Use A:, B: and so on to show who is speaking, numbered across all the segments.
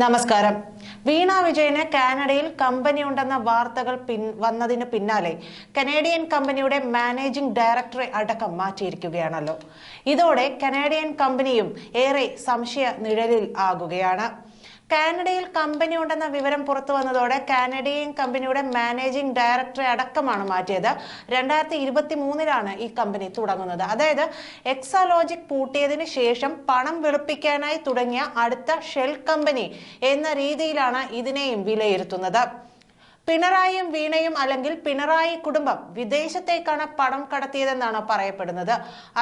A: നമസ്കാരം. വീണ വിജയന് കാനഡയിൽ കമ്പനി ഉണ്ടെന്ന വാർത്തകൾ പിൻ വന്നതിന് പിന്നാലെ കനേഡിയൻ കമ്പനിയുടെ മാനേജിംഗ് ഡയറക്ടറെ അടക്കം മാറ്റിയിരിക്കുകയാണല്ലോ. ഇതോടെ കനേഡിയൻ കമ്പനിയും ഏറെ സംശയ നിഴലിൽ ആകുകയാണ്. കാനഡയിൽ കമ്പനി ഉണ്ടെന്ന വിവരം പുറത്തു വന്നതോടെ കാനഡിയൻ കമ്പനിയുടെ മാനേജിംഗ് ഡയറക്ടറെ അടക്കമാണ് മാറ്റിയത്. രണ്ടായിരത്തി ഇരുപത്തി മൂന്നിലാണ് ഈ കമ്പനി തുടങ്ങുന്നത്. അതായത് എക്സാലോജിക് പൂട്ടിയതിന് ശേഷം പണം വെളുപ്പിക്കാനായി തുടങ്ങിയ അടുത്ത ഷെൽ കമ്പനി എന്ന രീതിയിലാണ് ഇതിനെയും വിലയിരുത്തുന്നത്. പിണറായിയും വീണയും അല്ലെങ്കിൽ പിണറായി കുടുംബം വിദേശത്തേക്കാണ് പണം കടത്തിയതെന്നാണ് പറയപ്പെടുന്നത്.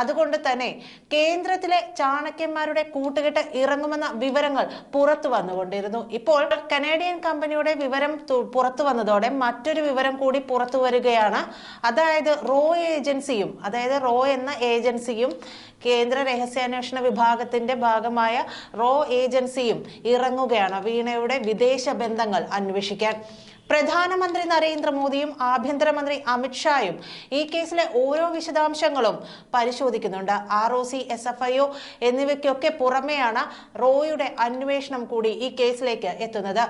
A: അതുകൊണ്ട് തന്നെ കേന്ദ്രത്തിലെ ചാണക്യന്മാരുടെ കൂട്ടുകെട്ട് ഇറങ്ങുമെന്ന വിവരങ്ങൾ പുറത്തു വന്നുകൊണ്ടിരുന്നു. ഇപ്പോൾ കനേഡിയൻ കമ്പനിയുടെ വിവരം പുറത്തു വന്നതോടെ മറ്റൊരു വിവരം കൂടി പുറത്തു വരികയാണ്. അതായത് റോ ഏജൻസിയും അതായത് റോ എന്ന ഏജൻസിയും കേന്ദ്ര രഹസ്യാന്വേഷണ വിഭാഗത്തിന്റെ ഭാഗമായ റോ ഏജൻസിയും ഇറങ്ങുകയാണ് വീണയുടെ വിദേശ ബന്ധങ്ങൾ അന്വേഷിക്കാൻ. പ്രധാനമന്ത്രി നരേന്ദ്രമോദിയും ആഭ്യന്തരമന്ത്രി അമിത്ഷായും ഈ കേസിലെ ഓരോ വിശദാംശങ്ങളും പരിശോധിക്കുന്നുണ്ട്. R O C S F I O എന്നിവയ്ക്കൊക്കെ പുറമെയാണ് റോയുടെ അന്വേഷണം കൂടി ഈ കേസിലേക്ക് എത്തുന്നത്.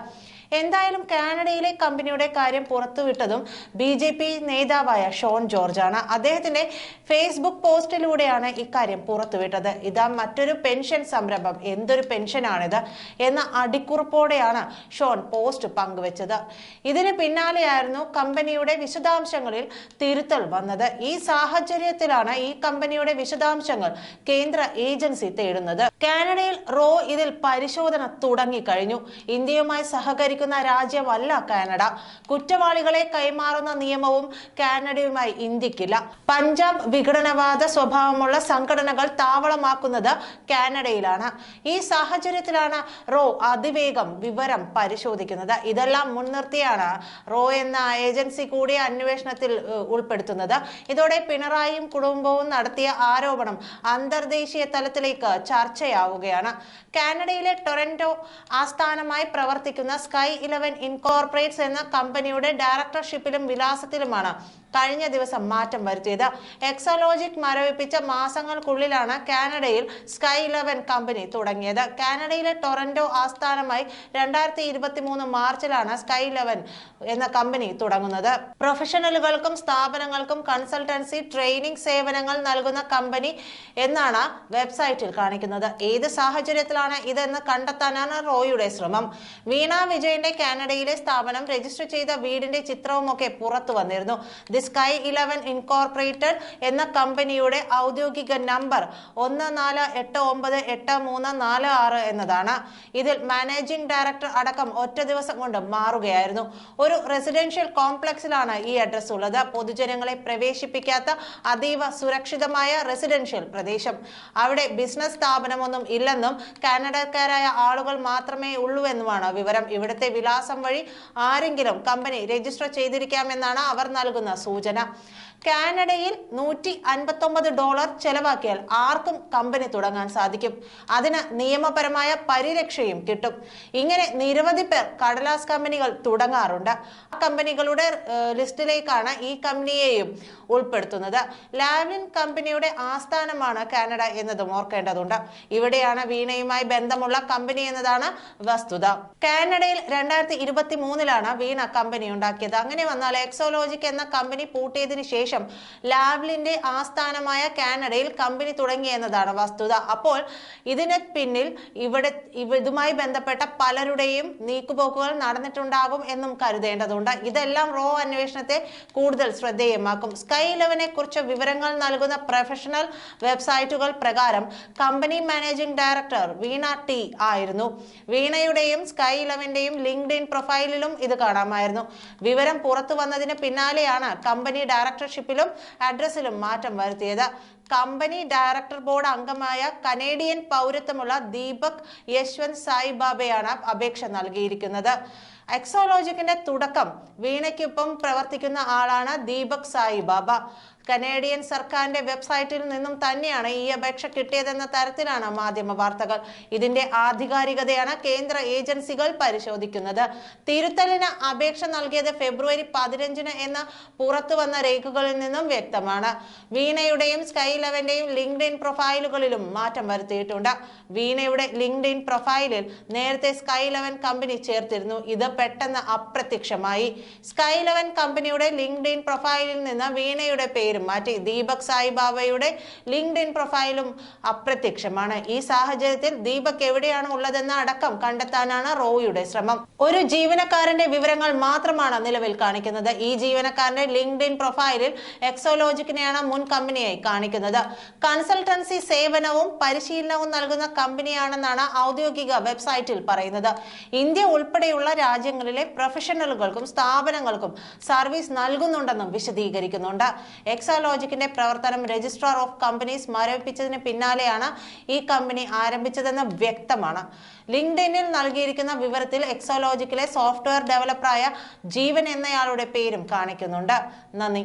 A: എന്തായാലും കാനഡയിലെ കമ്പനിയുടെ കാര്യം പുറത്തുവിട്ടതും ബി ജെ പി നേതാവായ ഷോൺ ജോർജാണ്. അദ്ദേഹത്തിന്റെ ഫേസ്ബുക്ക് പോസ്റ്റിലൂടെയാണ് ഇക്കാര്യം പുറത്തുവിട്ടത്. ഇതാ മറ്റൊരു പെൻഷൻ സംരംഭം. എന്തൊരു പെൻഷനാണിത് എന്ന അടിക്കുറിപ്പോടെയാണ് ഷോൺ പോസ്റ്റ് പങ്കുവച്ചത്. ഇതിന് പിന്നാലെയായിരുന്നു കമ്പനിയുടെ വിശദാംശങ്ങളിൽ തിരുത്തൽ വന്നത്. ഈ സാഹചര്യത്തിലാണ് ഈ കമ്പനിയുടെ വിശദാംശങ്ങൾ കേന്ദ്ര ഏജൻസി തേടുന്നത്. കാനഡയിൽ റോ ഇതിൽ പരിശോധന തുടങ്ങിക്കഴിഞ്ഞു. ഇന്ത്യയുമായി സഹകരിക്കുന്ന രാജ്യമല്ല കാനഡ. കുറ്റവാളികളെ കൈമാറുന്ന നിയമവും കാനഡയുമായി ഇന്ത്യക്കില്ല. പഞ്ചാബ് വിഘടനവാദ സ്വഭാവമുള്ള സംഘടനകൾ താവളമാക്കുന്നത് കാനഡയിലാണ്. ഈ സാഹചര്യത്തിലാണ് റോ അതിവേഗം വിവരം പരിശോധിക്കുന്നത്. ഇതെല്ലാം മുൻനിർത്തിയാണ് റോ എന്ന ഏജൻസി കൂടി അന്വേഷണത്തിൽ ഉൾപ്പെടുത്തുന്നത്. ഇതോടെ പിണറായിയും കുടുംബവും നടത്തിയ ആരോപണം അന്തർദേശീയ തലത്തിലേക്ക് ചർച്ചയാവുകയാണ്. കാനഡയിലെ ടൊറന്റോ ആസ്ഥാനമായി പ്രവർത്തിക്കുന്ന സ്കൈ ഇലവൻ ഇൻകോർപ്പറേറ്റ്സ് എന്ന കമ്പനിയുടെ ഡയറക്ടർഷിപ്പിലും വിലാസത്തിലുമാണ് കഴിഞ്ഞ ദിവസം മാറ്റം വരുത്തിയത്. എക്സോലോജിക് മരവിപ്പിച്ച മാസങ്ങൾക്കുള്ളിലാണ് കാനഡയിൽ സ്കൈ ഇലവൻ കമ്പനി തുടങ്ങിയത്. കാനഡയിലെ ടൊറന്റോ ആസ്ഥാനമായി രണ്ടായിരത്തി ഇരുപത്തി മൂന്ന് മാർച്ചിലാണ് സ്കൈ ഇലവൻ എന്ന കമ്പനി തുടങ്ങുന്നത്. പ്രൊഫഷണലുകൾക്കും സ്ഥാപനങ്ങൾക്കും കൺസൾട്ടൻസി ട്രെയിനിങ് സേവനങ്ങൾ നൽകുന്ന കമ്പനി എന്നാണ് വെബ്സൈറ്റിൽ കാണിക്കുന്നത്. ഏത് സാഹചര്യത്തിലാണ് ഇതെന്ന് കണ്ടെത്താനാണ് റോയുടെ ശ്രമം. വീണ വിജയന്റെ കാനഡയിലെ സ്ഥാപനം രജിസ്റ്റർ ചെയ്ത വീടിന്റെ ചിത്രവും ഒക്കെ പുറത്തു വന്നിരുന്നു. ദി സ്കൈ ഇലവൻ ഇൻകോർപ്പറേറ്റഡ് എന്ന കമ്പനിയുടെ ഔദ്യോഗിക നമ്പർ ഒന്ന് നാല് എട്ട് ഒമ്പത് എട്ട് മൂന്ന് നാല് ആറ് എന്നതാണ്. ഇതിൽ മാനേജിംഗ് ഡയറക്ടർ അടക്കം ഒറ്റ ദിവസം കൊണ്ട് മാറുകയായിരുന്നു. ഒരു റെസിഡൻഷ്യൽ കോംപ്ലക്സിലാണ് ഈ അഡ്രസ് ഉള്ളത്. പൊതുജനങ്ങളെ പ്രവേശിപ്പിക്കാത്ത അതീവ സുരക്ഷിതമായ റെസിഡൻഷ്യൽ പ്രദേശം. അവിടെ ബിസിനസ് സ്ഥാപനമൊന്നും ഇല്ലെന്നും കാനഡക്കാരായ ആളുകൾ മാത്രമേ ഉള്ളൂ എന്നുമാണ് വിവരം. ഇവിടുത്തെ വിലാസം വഴി ആരെങ്കിലും കമ്പനി രജിസ്റ്റർ ചെയ്തിരിക്കാമെന്നാണ് അവർ നൽകുന്ന സൂചന. കാനഡയിൽ നൂറ്റി അൻപത്തൊമ്പത് ഡോളർ ചെലവാക്കിയാൽ ആർക്കും കമ്പനി തുടങ്ങാൻ സാധിക്കും. അതിന് നിയമപരമായ പരിരക്ഷയും കിട്ടും. ഇങ്ങനെ നിരവധി പേർ കടലാസ് കമ്പനികൾ തുടങ്ങാറുണ്ട്. ആ കമ്പനികളുടെ ലിസ്റ്റിലേക്കാണ് ഈ കമ്പനിയെയും ഉൾപ്പെടുത്തുന്നത്. ലാവ്ലിൻ കമ്പനിയുടെ ആസ്ഥാനമാണ് കാനഡ എന്നതും ഓർക്കേണ്ടതുണ്ട്. ഇവിടെയാണ് വീണയുമായി ബന്ധമുള്ള കമ്പനി എന്നതാണ് വസ്തുത. കാനഡയിൽ രണ്ടായിരത്തി ഇരുപത്തി മൂന്നിലാണ് വീണ കമ്പനി ഉണ്ടാക്കിയത്. അങ്ങനെ വന്നാൽ എക്സോലോജിക് എന്ന കമ്പനി പൂട്ടിയതിനു ശേഷം ലാവ്ലിന്റെ ആസ്ഥാനമായ കാനഡയിൽ കമ്പനി തുടങ്ങി എന്നതാണ് വസ്തുത. അപ്പോൾ ഇതിന് പിന്നിൽ ഇവിടെ ഇതുമായി ബന്ധപ്പെട്ട പലരുടെയും നീക്കുപോക്കുകൾ നടന്നിട്ടുണ്ടാകും എന്നും കരുതേണ്ടതുണ്ട്. ഇതെല്ലാം റോ അന്വേഷണത്തെ കൂടുതൽ ശ്രദ്ധേയമാക്കും. സ്കൈ ഇലവനെ കുറിച്ച് വിവരങ്ങൾ നൽകുന്ന പ്രൊഫഷണൽ വെബ്സൈറ്റുകൾ പ്രകാരം company managing director Veena T ആയിരുന്നു. വീണയുടെയും സ്കൈ ഇലവന്റെയും ലിങ്ക്ഡ് പ്രൊഫൈലിലും ഇത് കാണാമായിരുന്നു. വിവരം പുറത്തു വന്നതിന് പിന്നാലെയാണ് കമ്പനി ഡയറക്ടർഷിപ്പിലും അഡ്രസ്സിലും മാറ്റം വരുത്തിയത്. കമ്പനി ഡയറക്ടർ ബോർഡ് അംഗമായ കനേഡിയൻ പൗരത്വമുള്ള ദീപക് യശ്വന്ത് സായിബാബയാണ് അപേക്ഷ നൽകിയിരിക്കുന്നത്. എക്സോളോജിക്കിന്റെ തുടക്കം വീണയ്ക്കൊപ്പം പ്രവർത്തിക്കുന്ന ആളാണ് ദീപക് സായിബാബ. കനേഡിയൻ സർക്കാരിന്റെ വെബ്സൈറ്റിൽ നിന്നും തന്നെയാണ് ഈ അപേക്ഷ കിട്ടിയതെന്ന തരത്തിലാണ് മാധ്യമ വാർത്തകൾ. ഇതിന്റെ ആധികാരികതയാണ് കേന്ദ്ര ഏജൻസികൾ പരിശോധിക്കുന്നത്. തിരുത്തലിന് അപേക്ഷ നൽകിയത് ഫെബ്രുവരി പതിനഞ്ചിന് എന്ന് പുറത്തു വന്ന രേഖകളിൽ നിന്നും വ്യക്തമാണ്. വീണയുടെയും സ്കൈ ലെവന്റെയും ഇൻ പ്രൊഫൈലുകളിലും മാറ്റം വരുത്തിയിട്ടുണ്ട്. വീണയുടെ ലിങ്ക്ഡിൻ പ്രൊഫൈലിൽ നേരത്തെ സ്കൈ ലെവൻ കമ്പനി ചേർത്തിരുന്നു. ഇത് പെട്ടെന്ന് അപ്രത്യക്ഷമായി. സ്കൈ ലെവൻ കമ്പനിയുടെ ലിങ്ക്ഡിൻ പ്രൊഫൈലിൽ നിന്ന് വീണയുടെ പേരും മാറ്റി ദീപക് സായിബാബയുടെ ഇൻ പ്രൊഫൈലും അപ്രത്യക്ഷമാണ്. ഈ സാഹചര്യത്തിൽ ദീപക് എവിടെയാണ് ഉള്ളതെന്ന അടക്കം കണ്ടെത്താനാണ് റോയുടെ ശ്രമം. ഒരു ജീവനക്കാരന്റെ വിവരങ്ങൾ മാത്രമാണ് നിലവിൽ കാണിക്കുന്നത്. ഈ ജീവനക്കാരന്റെ ലിങ്ക്ഡ് ഇൻ പ്രൊഫൈലിൽ എക്സോലോജിക്കിനെയാണ് മുൻ കമ്പനിയായി കാണിക്കുന്നത്. കൺസൾട്ടൻസി സേവനവും പരിശീലനവും നൽകുന്ന കമ്പനിയാണെന്നാണ് ഔദ്യോഗിക വെബ്സൈറ്റിൽ പറയുന്നത്. ഇന്ത്യ ഉൾപ്പെടെയുള്ള രാജ്യങ്ങളിലെ പ്രൊഫഷണലുകൾക്കും സ്ഥാപനങ്ങൾക്കും സർവീസ് നൽകുന്നുണ്ടെന്നും വിശദീകരിക്കുന്നുണ്ട്. എക്സാലോജിക്കിന്റെ പ്രവർത്തനം രജിസ്ട്രാർ ഓഫ് കമ്പനീസ് മരവിപ്പിച്ചതിന് പിന്നാലെയാണ് ഈ കമ്പനി ആരംഭിച്ചതെന്ന് വ്യക്തമാണ്. ലിങ്ക്ഡിനിൽ നൽകിയിരിക്കുന്ന വിവരത്തിൽ എക്സോലോജിക്കിലെ സോഫ്റ്റ്വെയർ ഡെവലപ്പറായ ജീവൻ എന്നയാളുടെ പേരും കാണിക്കുന്നുണ്ട്. നന്ദി.